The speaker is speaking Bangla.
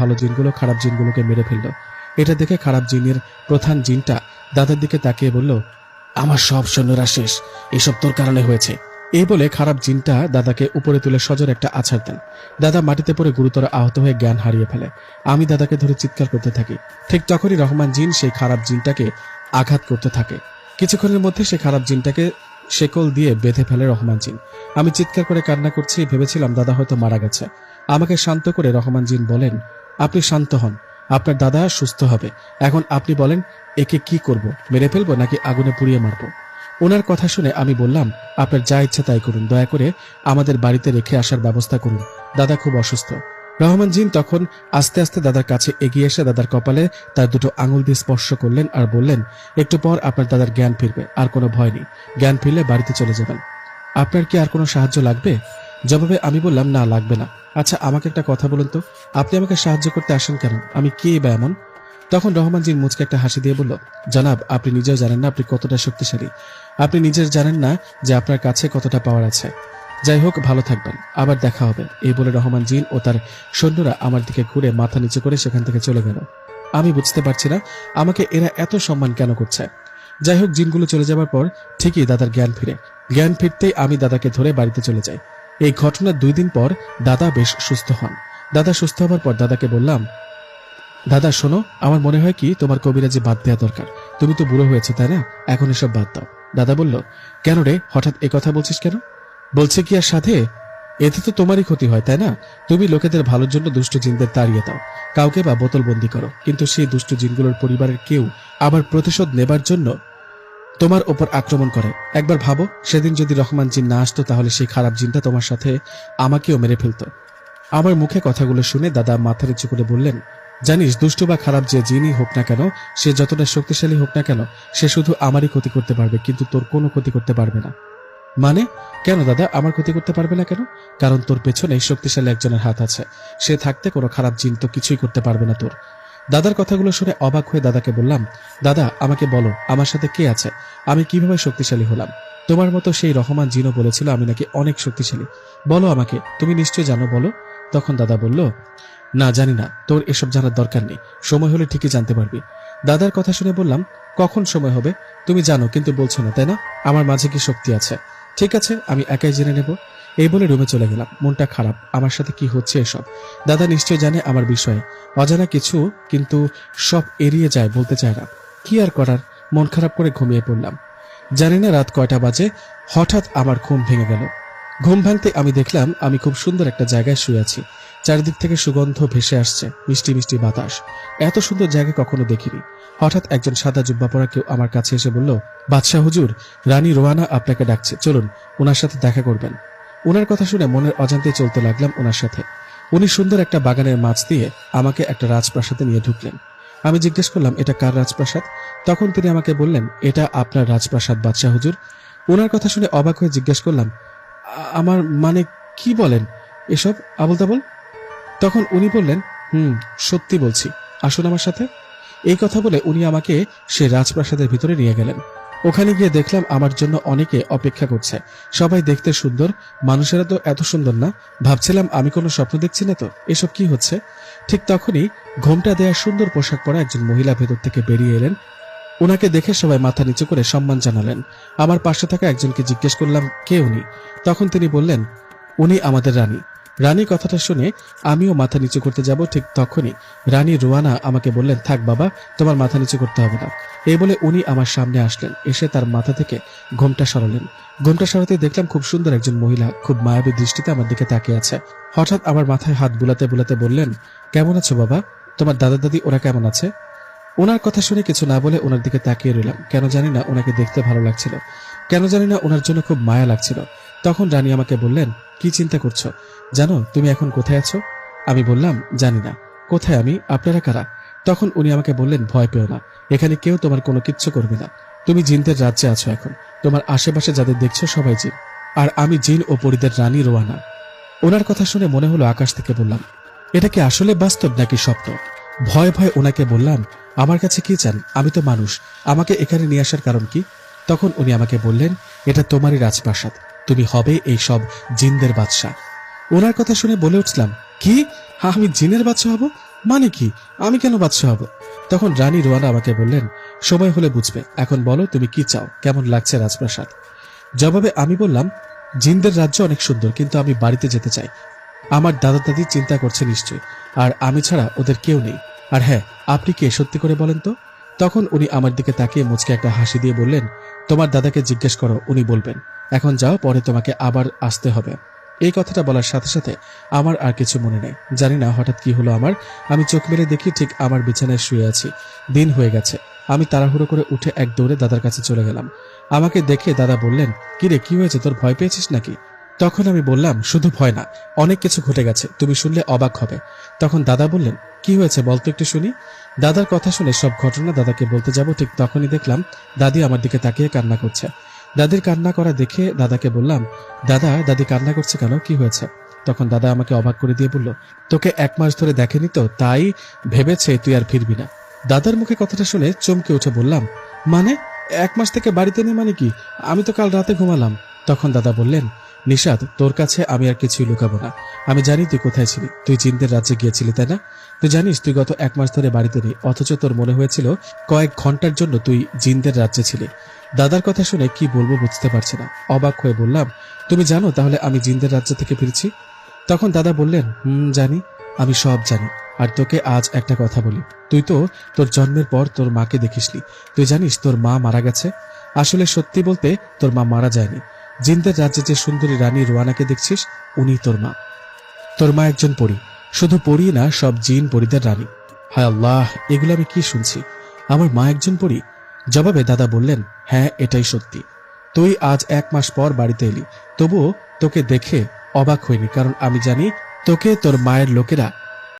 ভালো জিনগুলো খারাপ জিনগুলোকে মেরে ফেলল। এটা দেখে খারাপ জিনের প্রধান জিনটা দাদার দিকে তাকিয়ে বলল, আমার সব সৈন্যরা শেষ। এসব তোর কারণে হয়েছে। এই বলে খারাপ জিনটা দাদাকে উপরে তুলে সজর একটা আছাড় দেন। দাদা মাটিতে পড়ে গুরুতর আহত হয়ে জ্ঞান হারিয়ে ফেলে। আমি দাদাকে ধরে চিৎকার করতে থাকি। ঠিক তখনই রহমান জিন সেই খারাপ জিনটাকে আঘাত করতে থাকে। কিছুক্ষণের মধ্যে সে খারাপ জিনটাকে শেকল দিয়ে বেঁধে ফেলে রহমান জিন। আমি চিৎকার করে কান্না করছি, ভেবেছিলাম দাদা হয়তো মারা গেছে। আমাকে শান্ত করে রহমান জিন বলেন আপনি শান্ত হন। আপনার দাদা সুস্থ হবে। এখন আপনি বলেন, একে কি করব? মেরে ফেলব নাকি আগুনে পুড়িয়ে মারবো? ওনার কথা শুনে আমি বললাম, আপনার যা ইচ্ছা তাই করুন। দয়া করে আমাদের বাড়িতে রেখে আসার ব্যবস্থা করুন। দাদা খুব অসুস্থ। রহমান জিন তখন আস্তে আস্তে দাদার কাছে এগিয়ে এসে দাদার কপালে তার দুটো আঙুল দিয়ে স্পর্শ করলেন আর বললেন, একটু পর আপনার দাদার জ্ঞান ফিরবে, আর কোনো ভয় নেই। জ্ঞান ফিরলে বাড়িতে চলে যাবেন। আপনার কি আর কোনো সাহায্য লাগবে? জবাবে আমি বললাম, না, লাগবে না। আচ্ছা আমাকে একটা কথা বলুন তো। আপনি আমাকে সাহায্য করতে আসেন কেন? আমি কে বা এমন? তখন রহমান জিন মুচকে একটা হাসি দিয়ে বলল, জানাব, আপনি নিজেও জানেন না আপনি কতটা শক্তিশালী। আপনি নিজের জানেন না যে আপনার কাছে কতটা পাওয়ার আছে। যাই হোক, ভালো থাকবেন। আবার দেখা হবে। এই বলে রহমান জিন ও তার সৈন্যরা আমার দিকে ঘুরে মাথা নিচু করে সেখান থেকে চলে গেল। আমি বুঝতে পারছি না, আমাকে এরা এত সম্মান কেন করছে? যাই হোক, জিনগুলো চলে যাবার পর ঠিকই দাদার জ্ঞান ফিরে। জ্ঞান ফিরতেই আমি দাদাকে ধরে বাড়িতে চলে যাই। এই ঘটনার দুই দিন পর দাদা বেশ সুস্থ হন। দাদা সুস্থ হবার পর দাদাকে বললাম, দাদা, শোনো, আমার মনে হয় কি, তোমার কবিরাজি বাদ দেওয়া দরকার। তুমি তো বুড়ো হয়েছে, তাই না? এখন এসব বাদ দাও। দাদা বলল, কেন রে, হঠাৎ এ কথা বলছিস কেন? বলছে কি আর সাথে? এতে তো তোমারই ক্ষতি হয়, তাই না? তুমি লোকেদের ভালোর জন্য দুষ্ট জিনদের তাড়িয়ে দাও। কাউকে বা বোতল বন্দি করো। কিন্তু সেই দুষ্ট জিনগুলোর পরিবারের কেউ আবার প্রতিশোধ নেবার জন্য তোমার ওপর আক্রমণ করে। একবার ভাবো, সেদিন যদি রহমান জিন না আসতো, তাহলে সেই খারাপ জিনটা তোমার সাথে আমাকেও মেরে ফেলতো। আমার মুখে কথাগুলো শুনে দাদা মাথা নিচু করে বললেন, জানিস, দুষ্ট বা খারাপ যে জিনই হোক না কেন, সে যতটা শক্তিশালী হোক না কেন, সে শুধু আমারই ক্ষতি করতে পারবে, কিন্তু তোর কোনো ক্ষতি করতে পারবে না। মানে? কেন দাদা, আমার ক্ষতি করতে পারবে না কেন? কারণ তোর পেছনে শক্তিশালী একজনের হাত আছে। সে থাকতে কোনো খারাপ জিন তো কিছুই করতে পারবে না তোর। দাদার কথাগুলো শুনে অবাক হয়ে দাদাকে বললাম, দাদা, আমাকে বলো, আমার সাথে কে আছে? আমি কীভাবে শক্তিশালী হলাম? তোমার মতো সেই রহমান জিনও বলেছিল আমি নাকি অনেক শক্তিশালী। বলো আমাকে, তুমি নিশ্চয় জানো, বলো। তখন দাদা বলল, না, জানি না, তোর এসব জানার দরকার নেই, সময় হলে ঠিকই জানতে পারবি। দাদার কথা শুনে বললাম, কখন সময় হবে? তুমি জানো, কিন্তু বলছো না, তাই না? আমার মাঝে কি শক্তি আছে? ঠিক আছে, আমি একাই জেনে নেব। এই বলে রুমে চলে গেলাম। মনটা খারাপ। আমার সাথে কি হচ্ছে এসব? দাদা নিশ্চয় জানে আমার বিষয়ে। অজানা কিছু, কিন্তু সব এড়িয়ে যায়, বলতে চায় না। কি আর করার? মন খারাপ করে ঘুমিয়ে পড়লাম। জানি না রাত কয়টা বাজে। হঠাৎ আমার ঘুম ভেঙে গেল। ঘুম ভাঙতে আমি দেখলাম আমি খুব সুন্দর একটা জায়গায় শুয়ে আছি। চারিদিক থেকে সুগন্ধ ভেসে আসছে, মিষ্টি মিষ্টি বাতাস। এত সুন্দর জায়গা কখনো দেখিনি। হঠাৎ একজন সাদা জুব্বা পরা কেউ আমার কাছে এসে বলল, বাদশাহ হুজুর, রানী রোয়ানা আপনাকে ডাকছে। চলুন ওনার সাথে দেখা করবেন। ওনার কথা শুনে মনের অজান্তে চলতে লাগলাম ওনার সাথে। উনি সুন্দর একটা বাগানের মাছ দিয়ে আমাকে একটা রাজপ্রাসাদে নিয়ে ঢুকলেন। আমি জিজ্ঞেস করলাম, এটা কার রাজপ্রাসাদ? তখন তিনি আমাকে বললেন, এটা আপনার রাজপ্রাসাদ, বাদশাহ হুজুর। ওনার কথা শুনে অবাক হয়ে জিজ্ঞেস করলাম আমার মানে কি বলেন? এসব আবল তাবল তখন উনি বললেন, হুম, সত্যি বলছি। আসুন আমার সাথে। এই কথা বলে উনি আমাকে সে রাজপ্রাসাদের ভিতরে নিয়ে গেলেন। ওখানে গিয়ে দেখলাম আমার জন্য অনেকে অপেক্ষা করছে। সবাই দেখতে সুন্দর, মানুষেরা তো এত সুন্দর না। ভাবছিলাম আমি কোনো স্বপ্ন দেখছি না তো, এসব কি হচ্ছে? ঠিক তখনই ঘোমটা দেয়া সুন্দর পোশাক পরা একজন মহিলা ভেতর থেকে বেরিয়ে এলেন। ওনাকে দেখে সবাই মাথা নিচু করে সম্মান জানালেন। আমার পাশে থাকা একজনকে জিজ্ঞেস করলাম, কে উনি? তখন তিনি বললেন, উনি আমাদের রানী। রানী কথাটা শুনে আমিও মাথা নিচু করতে যাব ঠিক তখনই রানী রোয়ানা আমাকে বললেন, থাক বাবা, তোমার মাথা নিচু করতে হবে না। এই বলে উনি আমার সামনে আসলেন, এসে তার মাথা থেকে ঘোমটা সরালেন। ঘোমটা সরাতে দেখলাম খুব সুন্দর একজন মহিলা খুব মায়াবী দৃষ্টিতে আমার দিকে তাকিয়ে আছে। হঠাৎ আমার মাথায় হাত বুলাতে বুলাতে বললেন, কেমন আছো বাবা? তোমার দাদা দাদি ওরা কেমন আছে? ওনার কথা শুনে কিছু না বলে ওনার দিকে তাকিয়ে রইলাম। কেন জানি না ওনাকে দেখতে ভালো লাগছিল। কেন জানি না ওনার জন্য খুব মায়া লাগছিল। তখন রানী আমাকে বললেন কি চিন্তা করছ? জানো, তুমি এখন কোথায় আছো? আমি বললাম, জানি না। কোথায় আমি? আপনারা কারা? তখন উনি আমাকে বললেন, ভয় পেও না। এখানে কেউ তোমার কোনো কিচ্ছু করবে না। তুমি জিনদের রাজ্যে আছো এখন। তোমার আশেপাশে যাদের দেখছ সবাই জিন। আর আমি জিন ও পরিদের রানী রোয়ানা। ওনার কথা শুনে মনে হলো আকাশ থেকে বললাম, এটা কি আসলে বাস্তব নাকি স্বপ্ন? ভয় ভয় ওনাকে বললাম, আমার কাছে কি চান? আমি তো মানুষ। আমাকে এখানে নিয়ে আসার কারণ কি? তখন উনি আমাকে বললেন, এটা তোমারই রাজপ্রাসাদ। তুমি হবে এই সব জিনদের বাদশাহ। ওনার কথা শুনে বলে উঠলাম, কি? আমি জিনের বাচ্চা হব? মানে কি? আমি কেন বাদশাহ হব? তখন রানী রোয়ানা আমাকে বললেন, সময় হলে বুঝবে। এখন বলো তুমি কি চাও? কেমন লাগছে রাজপ্রাসাদ? জবাবে আমি বললাম, জিনদের রাজ্য অনেক সুন্দর, কিন্তু আমি বাড়িতে যেতে চাই। আমার দাদা দাদি চিন্তা করছে নিশ্চয়ই, আর আমি ছাড়া ওদের কেউ নেই। আর হ্যাঁ আপনি কে সত্যি করে বলেন তো? তখন উনি আমার দিকে তাকিয়ে মুচকে একটা হাসি দিয়ে বললেন, তোমার দাদাকে জিজ্ঞেস করো, উনি বলবেন। এখন যাও, পরে তোমাকে আবার আসতে হবে। এই কথাটা বলার সাথে সাথে আমার আর কিছু মনে নেই। জানি না হঠাৎ কি হলো আমার। আমি চোখ মেলে দেখি ঠিক আমার বিছানায় শুয়ে আছি। দিন হয়ে গেছে। আমি তাড়াহুড়ো করে উঠে এক দৌড়ে দাদার কাছে চলে গেলাম। আমাকে দেখে দাদা বললেন কিরে কি হয়েছে? তোর ভয় পেয়েছিস নাকি? তখন আমি বললাম, শুধু ভয় না, অনেক কিছু ঘটে গেছে। তুমি শুনলে অবাক হবে। তখন দাদা বললেন, কি হয়েছে বলতো একটু শুনি। দাদার কথা শুনে সব ঘটনা দাদাকে বলতে যাব ঠিক তখনই দেখলাম দাদি আমার দিকে তাকিয়ে কান্না করছে। দাদির কান্না করা দেখে দাদাকে বললাম, দাদা, দাদি কান্না করছে কেন? কি হয়েছে? তখন দাদা আমাকে অবাক করে দিয়ে বলল, তোকে এক মাস ধরে দেখেনি তো, তাই ভেবেছে তুই আর ফিরবি না। দাদার মুখে কথাটা শুনে চমকে উঠে বললাম মানে? এক মাস থেকে বাড়িতে নেই মানে কি? আমি তো কাল রাতে ঘুমালাম। তখন দাদা বললেন নিশাদ তোর কাছে আমি আর কিছুই লুকাবো না। আমি জানি তুই কোথায় ছিলি। তুই জিনদের রাজ্যে গিয়েছিলি, তাই না? তুই জানিস তুই গত এক মাস ধরে বাড়িতে নেই, অথচ তোর মনে হয়েছিল কয়েক ঘণ্টার জন্য তুই জিনদের রাজ্যে ছিলি। দাদার কথা শুনে কি বলব বুঝতে পারছি না। অবাক হয়ে বললাম, তুমি জানো তাহলে আমি জিনদের রাজ্য থেকে ফিরছি? তখন দাদা বললেন, হুম, জানি, আমি সব জানি। আর তোকে আজ একটা কথা বলি। তুই তো তোর জন্মের পর তোর মাকে দেখিসনি। তুই জানিস তোর মা মারা গেছে? আসলে সত্যি বলতে তোর মা মারা যায়নি। জিনদের রাজ্যে যে সুন্দরী রানী রোয়ানাকে দেখছিস উনি তোর মা। তোর মা একজন পরী। শুধু পরী না, সব জিন পরীদের রানী। হায় আল্লাহ, এগুলো আমি কি শুনছি? আমার মা একজন পরী? জবাবে দাদা বললেন হ্যাঁ এটাই সত্যি। তুই আজ এক মাস পর বাড়িতে এলি। তবুও তোকে দেখে অবাক হইনি, কারণ আমি জানি তোকে তোর মায়ের লোকেরা